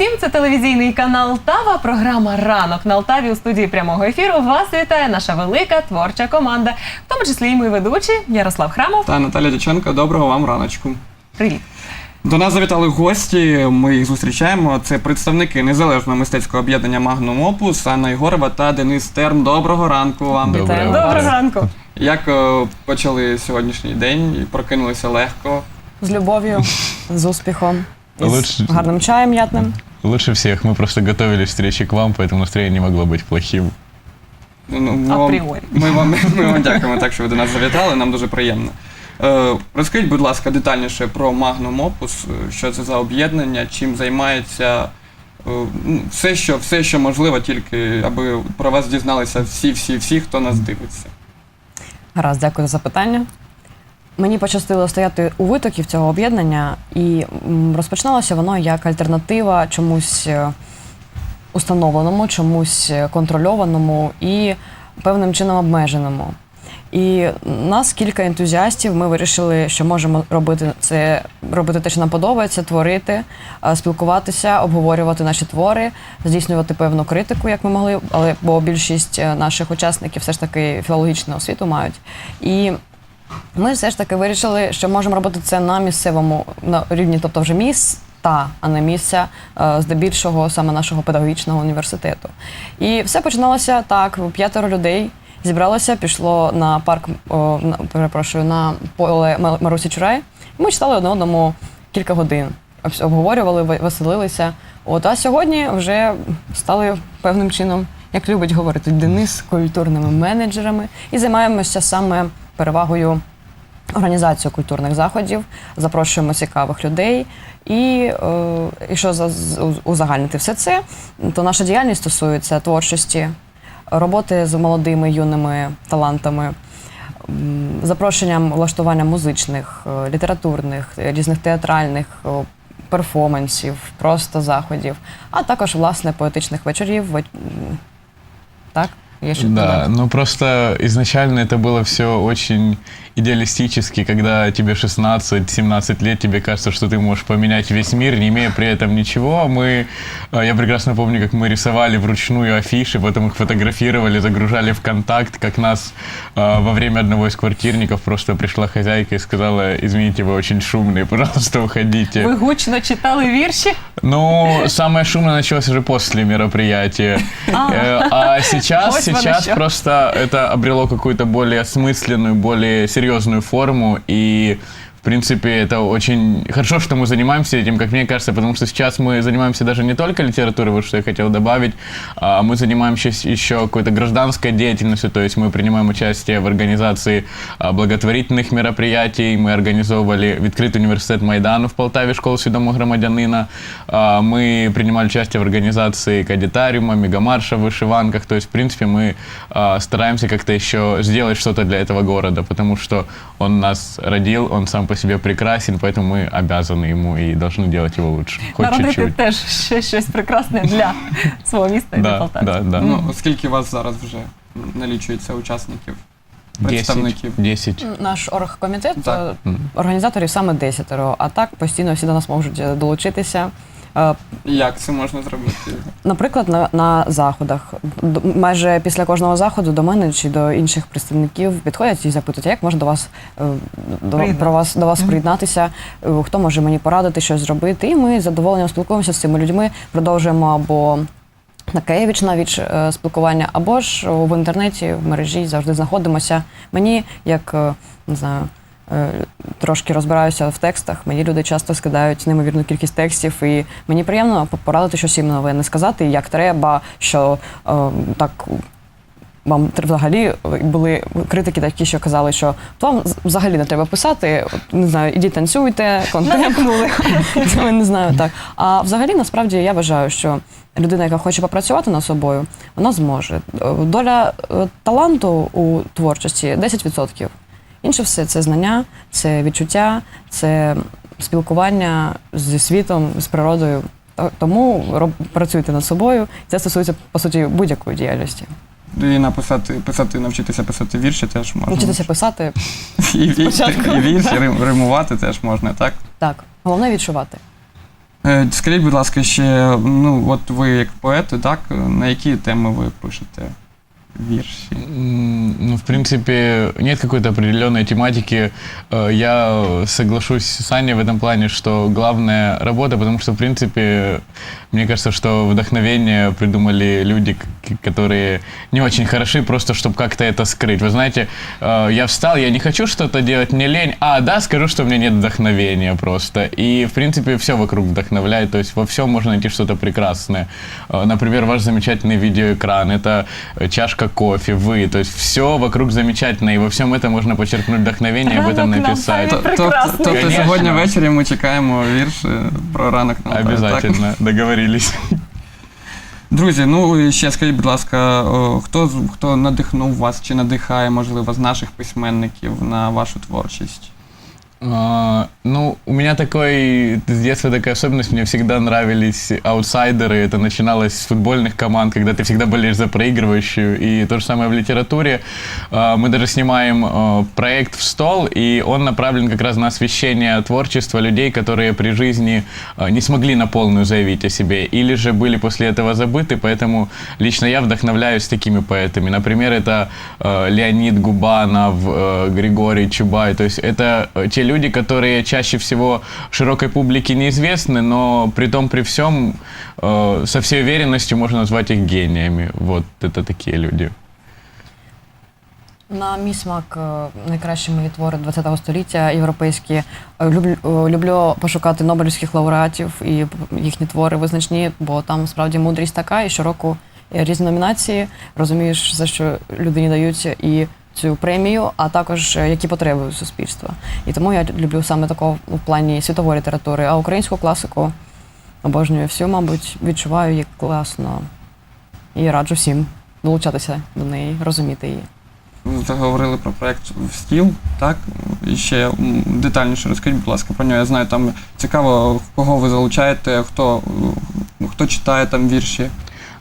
усім! Це телевізійний канал Тава. Програма Ранок на Алтаві у студії прямого ефіру. Вас вітає наша велика творча команда, в тому числі і мій ведучий Ярослав Храмов. Та Наталя Дяченко, доброго вам раночку. Привіт! До нас завітали гості. Ми їх зустрічаємо. Це представники незалежного мистецького об'єднання Magnum Opus, Анна Ігорова та Денис Терм. Доброго ранку вам. Доброго ранку. Доброго ранку! Як е, почали сьогоднішній день? і Прокинулися легко. З любов'ю, з успіхом, з гарним чаєм м'ятним. Лучше всех. Мы просто готовились к встрече к вам, поэтому настроение не могло быть плохим. Ну, ми вам- Апріорі. Ми вам, ми вам дякуємо так, що ви до нас завітали. Нам дуже приємно. Е, розкажіть, будь ласка, детальніше про Magnum Opus, е, що це за об'єднання, чим займається. е, ну, Все, що, все, що можливо, тільки аби про вас дізналися всі, всі, всі, хто нас дивиться. Гаразд, дякую за запитання. Мені пощастило стояти у витоків цього об'єднання, і розпочиналося воно як альтернатива чомусь е, установленому, чомусь е, контрольованому і певним чином обмеженому. І нас кілька ентузіастів. Ми вирішили, що можемо робити це, робити те, що нам подобається, творити, е, спілкуватися, обговорювати наші твори, здійснювати певну критику, як ми могли, але бо більшість наших учасників все ж таки філологічну освіту мають. І ми все ж таки вирішили, що можемо робити це на місцевому на рівні, тобто вже міста, а не місця е, здебільшого саме нашого педагогічного університету. І все починалося так: п'ятеро людей зібралося, пішло на парк, на, перепрошую, на поле Ма- Марусі Чурай. Ми читали одне одному кілька годин, обговорювали, ве- веселилися. От а сьогодні вже стали певним чином, як любить говорити Денис, культурними менеджерами і займаємося саме перевагою організацію культурних заходів, запрошуємо цікавих людей. І е, якщо за- узагальнити все це, то наша діяльність стосується творчості, роботи з молодими юними талантами, запрошенням влаштування музичних, е, літературних, різних театральних е, перформансів, просто заходів, а також власне поетичних вечорів. Так? Що Да, ну просто изначально это было все очень идеалистически, когда тебе 16-17 лет, тебе кажется, что ты можешь поменять весь мир, не имея при этом ничего. Мы, э, я прекрасно помню, как мы рисовали вручную афиши, потом их фотографировали, загружали в контакт, как нас э, во время одного из квартирников просто пришла хозяйка и сказала, извините, вы очень шумные, пожалуйста, уходите. Ви гучно читали вірші? Ну, самое шумное началось уже после мероприятия. Э, А сейчас, сейчас просто это обрело какую-то более осмысленную, более серьезную форму. И, в принципе, это очень хорошо, что мы занимаемся этим, как мне кажется, потому что сейчас мы занимаемся даже не только литературой, вот что я хотел добавить, а мы занимаемся еще какой-то гражданской деятельностью, то есть мы принимаем участие в организации а, благотворительных мероприятий, мы организовывали відкритий університет Майдану в Полтаві, школу свідомого громадянина. А, Мы принимали участие в организации кадетариума, мегамарша в вышиванках. То есть, в принципе, мы а, стараемся как-то еще сделать что-то для этого города, потому что он нас родил, он сам по себе прекрасен, поэтому мы обязаны ему и должны делать его лучше. Хоть Народити чуть-чуть. теж ще щось прекрасне для свого міста і для Да, Полтави. да, да. Ну, оскільки у вас зараз вже налічується учасників, 10, представників. 10. Наш оргкомітет Так. е, організаторів саме десятеро, а так постійно всі до нас можуть е, долучитися. Е, Як це можна зробити? Наприклад, на, на заходах. Д- Майже після кожного заходу до мене чи до інших представників підходять і запитують, а як можна до вас е, до, про вас до вас приєднатися, е, хто може мені порадити щось зробити. І ми з задоволенням спілкуємося з цими людьми, продовжуємо або таке віч на віч е, спілкування, або ж в інтернеті, в мережі завжди знаходимося. Мені, як е, не знаю. Е, Трошки розбираюся в текстах. Мені люди часто скидають неймовірну кількість текстів, і мені приємно порадити щось їм нове, не сказати, як треба, що е, так вам взагалі були критики такі, що казали, що вам взагалі не треба писати. Не знаю, ідіть танцюйте, контент. Не знаю так. А взагалі, насправді, я вважаю, що людина, яка хоче попрацювати над собою, вона зможе. Е, Доля е, таланту у творчості 10%. Інше все це знання, це відчуття, це спілкування зі світом, з природою. Тому роб- працюйте над собою. Це стосується по суті будь-якої діяльності. І написати, писати, навчитися писати вірші теж можна. Навчитися писати І, вірші, і вірші, римувати теж можна, так? так. Головне відчувати. Е, Скажіть, будь ласка, ще, ну, от ви як поети, так, на які теми ви пишете М, Ну, в принципе, нет какой-то определенной тематики. Э, Я соглашусь с Аней в этом плане, что главная работа, потому что, в принципе, мне кажется, что вдохновение придумали люди, которые не очень хороши, просто чтобы как-то это скрыть. Вы знаете, э, я встал, я не хочу что-то делать, мне лень, а, да, скажу, что у меня нет вдохновения просто. И, в принципе, все вокруг вдохновляет, то есть во всем можно найти что-то прекрасное. Э, Например, ваш замечательный видеоэкран, это э, чашка кофе, вы, то есть все вокруг замечательно, и во всем этом можно почерпнуть вдохновение, об этом Ранок нам написать. Це Тобто, прекрасно. тобто Конечно. сьогодні ввечері ми чекаємо вірш е, про ранок на Алтарі, так? Обязательно, договорились. Друзі, ну і ще скажіть, будь ласка, о, хто, з- хто надихнув вас чи надихає, можливо, з наших письменників на вашу творчість? А, ну, у меня такой, с детства такая особенность, мне всегда нравились аутсайдеры, это начиналось с футбольных команд, когда ты всегда болеешь за проигрывающую, и то же самое в литературе. А, Мы даже снимаем а, проект в стол, и он направлен как раз на освещение творчества людей, которые при жизни не смогли на полную заявить о себе, или же были после этого забыты, поэтому лично я вдохновляюсь такими поэтами. Например, это Леонид Губанов, Григорий Чубай. То есть это э, те люди, которые чаще всего широкой публике неизвестны, но при том, при всем, э, со всей уверенностью можно назвать их гениями. Вот это такие люди. На мій смак е, найкращі мої твори ХХ століття європейські. Е, Люблю, е, люблю пошукати нобелівських лауреатів і їхні твори визначні, бо там справді мудрість така, і щороку є різні номінації. Розумієш, за що людині дають і цю премію, а також е, які потреби суспільства. І тому я люблю саме такого в плані світової літератури, а українську класику обожнюю всю, мабуть, відчуваю як класно і раджу всім долучатися до неї, розуміти її. Ви заговорили про проект в стіл, так? І ще детальніше розкажіть, будь ласка, про нього. Я знаю, там цікаво, кого ви залучаєте, хто, хто читає там вірші.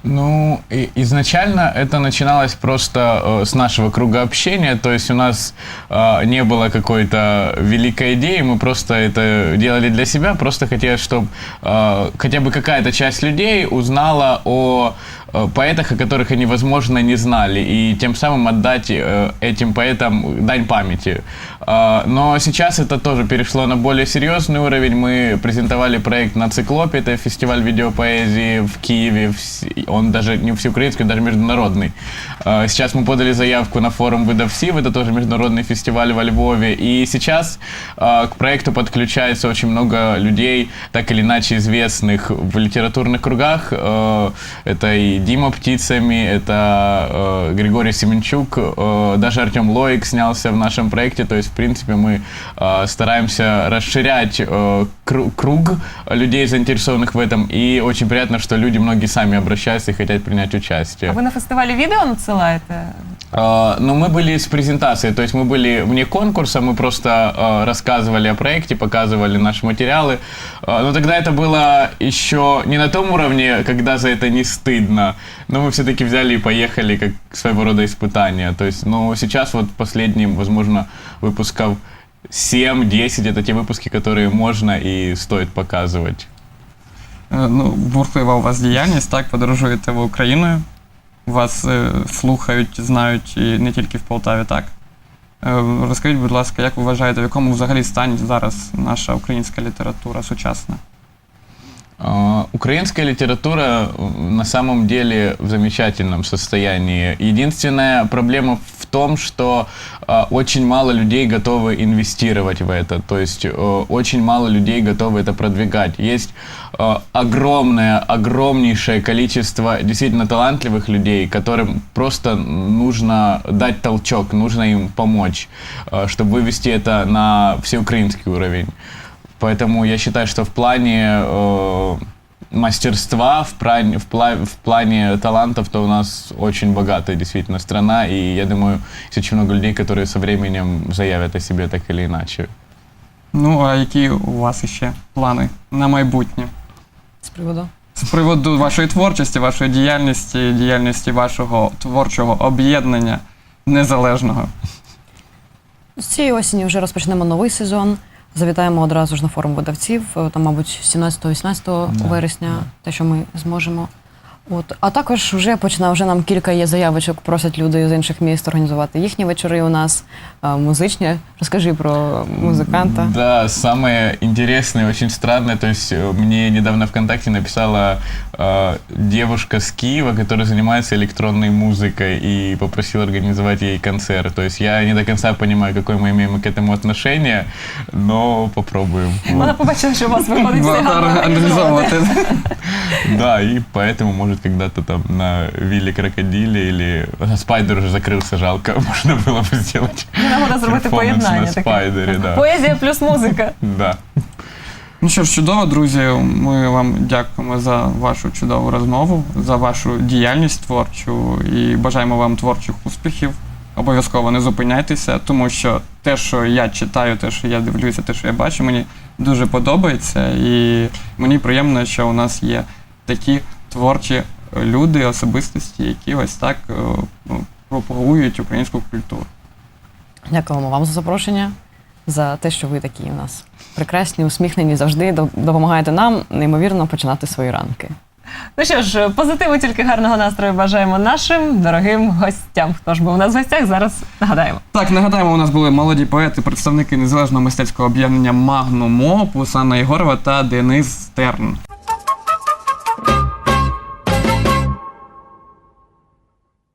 Ну, и изначально это начиналось просто э, с нашего круга общения, то есть у нас э, не было какой-то великой идеи, мы просто это делали для себя, просто хотелось, чтобы хотя бы какая-то часть людей узнала о э, поэтах, о которых они, возможно, не знали, и тем самым отдать э, этим поэтам дань памяти. А, Но сейчас это тоже перешло на более серьезный уровень. Мы презентовали проект на Циклопе, это фестиваль видеопоэзии в Киеве. Он даже не всеукраинский, даже международный. Сейчас мы подали заявку на форум Выдавсив, это тоже международный фестиваль во Львове. И сейчас к проекту подключается очень много людей, так или иначе известных в литературных кругах. Э, Это и Дима Птицами, это э, Григорий Семенчук, э, даже Артем Лоик снялся в нашем проекте. То есть, в принципе, мы э, стараемся расширять э, кру- круг людей, заинтересованных в этом. И очень приятно, что люди многие сами обращаются и хотят принять участие. А ви на фестивалі відео надсилаєте? А, Ну, мы были с презентацией, то есть мы были вне конкурса, мы просто а, рассказывали о проекте, показывали наши материалы. А, Но тогда это было еще не на том уровне, когда за это не стыдно, но мы все-таки взяли и поехали как своего рода испытание. То есть, ну, сейчас вот последним, возможно, выпусков 7-10, это те выпуски, которые можно и стоит показывать. Е, Ну, бурхлива у вас діяльність, так, подорожуєте ви Україною. Вас е, слухають, знають і не тільки в Полтаві, так. Е, розкажіть, будь ласка, як ви вважаєте, в якому взагалі стані зараз наша українська література сучасна? А, Украинская литература э, на самом деле в замечательном состоянии. Единственная проблема в том, что а, очень мало людей готовы инвестировать в это. То есть э, очень мало людей готовы это продвигать. Есть э, огромное, огромнейшее количество действительно талантливых людей, которым просто нужно дать толчок, нужно им помочь, э, чтобы вывести это на всеукраинский уровень. Поэтому я считаю, что в плане э, мастерства, в, плане, в, пла- в плане талантов, то у нас очень богатая действительно страна. И я думаю, есть очень много людей, которые со временем заявят о себе так или иначе. Ну, а які у вас ще плани на майбутнє? З приводу. З приводу вашої творчості, вашої діяльності, діяльності вашого творчого об'єднання незалежного. З цієї осені вже розпочнемо новий сезон. Завітаємо одразу ж на форум видавців, е, там, мабуть, 17-18 Да, вересня, те, що ми зможемо. От. А також вже починав, вже нам кілька є заявочок, просять люди з інших міст організувати їхні вечори у нас, е, музичні. Розкажи про музиканта. Да, самое интересное, очень странное, то есть э, мне недавно ВКонтакте написала э, девушка с Киева, которая занимается электронной музыкой и попросила организовать ей концерт. То есть я не до конца понимаю, какое мы имеем к этому отношение, но попробуем. Вона Вот. побачила, що у вас виходить все Багато гарно організовувати. організовувати. Да, и поэтому, может, когда-то там на Вилле Крокодиле или на Спайдер уже закрылся, жалко, можно было бы сделать Є нагода зробити перформанс поєднання на таке. Спайдері, да. Поезія плюс музика. Да. Ну що ж, чудово, друзі. Ми вам дякуємо за вашу чудову розмову, за вашу діяльність творчу і бажаємо вам творчих успіхів. Обов'язково не зупиняйтеся, тому що те, що я читаю, те, що я дивлюся, те, що я бачу, мені дуже подобається. І мені приємно, що у нас є такі творчі люди, особистості, які ось так е, ну, пропагують українську культуру. Дякуємо вам за запрошення, за те, що ви такі у нас прекрасні, усміхнені, завжди доп- допомагаєте нам неймовірно починати свої ранки. Ну що ж, позитиву, тільки гарного настрою бажаємо нашим дорогим гостям. Хто ж був у нас в гостях, зараз нагадаємо. Так, нагадаємо, у нас були молоді поети, представники незалежного мистецького об'єднання Магнум Опус, Анна Єгорова та Денис Стерн.